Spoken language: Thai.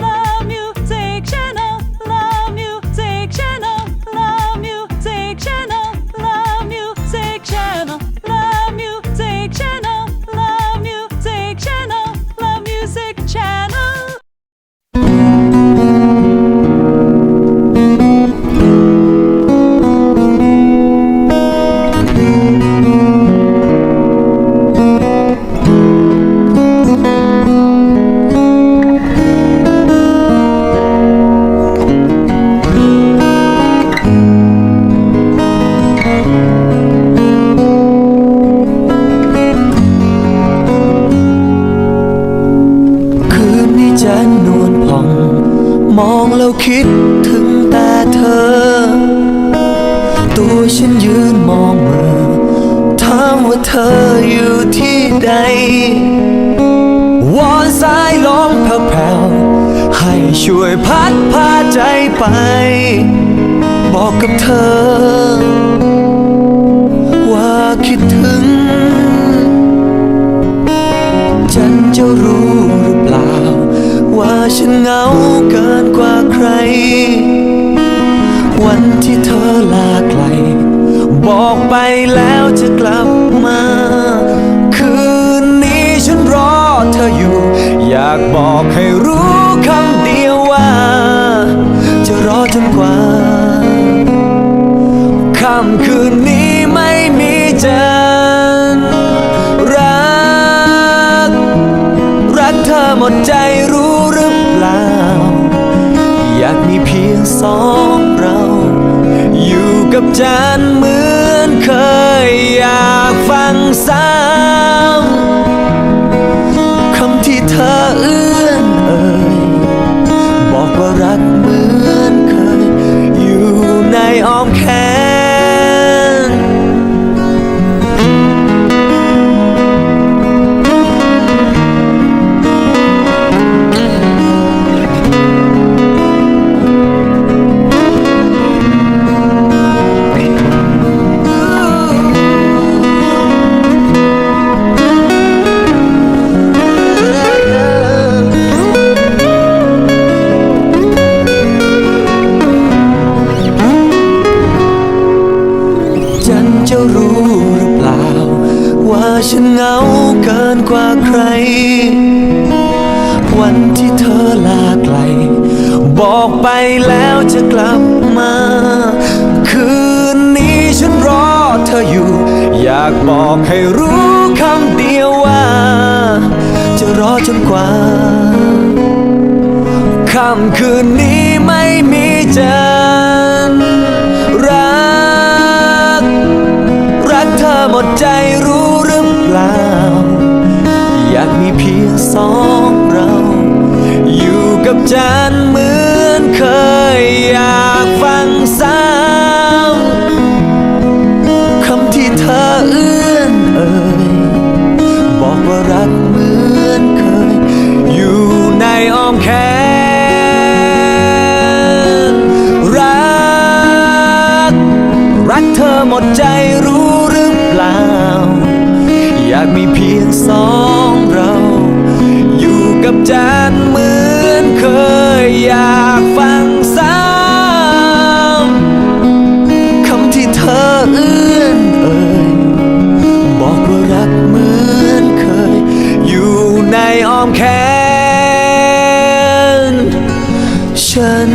Love. คิดถึงแต่เธอ ตัวฉันยืนมองมือถามว่าเธออยู่ที่ใด วอนสายลมแผ่วๆให้ช่วยพัดพาใจไป บอกกับเธอ ว่าคิดถึง ฉันเหงาเกินกว่าใคร วันที่เธอลาไกล บอกไปแล้วจะกลับมา คืนนี้ฉันรอเธออยู่ อยากบอกให้รู้คำเดียวว่า จะรอจนกว่าค่ำคืนนี้ไม่มีจันรัก รักเธอหมดใจากมีเพียงสองเรา อยู่กับจันเหมือนเคยอยากฟังซ้ำ ฉันเหงาเกินกว่าใคร วันที่เธอลาไกล บอกไปแล้วจะกลับมา คืนนี้ฉันรอเธออยู่ อยากบอกให้รู้คำเดียวว่า จะรอจนกว่าค่ำคืนนี้ไม่มีจัน เพียงสองเรา อยู่กับจันเหมือนเคยอยากฟังซ้ำคำที่เธอเอื้อนเอ่ยบอกว่ารักเหมือนเคย อยู่ในอ้อมแขนรัก รักเธอหมดใจรู้หรือเปล่า อยากมีเพียงสอง จันเหมือนเคยอยากฟังซ้ำคำที่เธอเอื้อนเอ่ยบอกว่ารักเหมือนเคย อยู่ในอ้อมแขนฉัน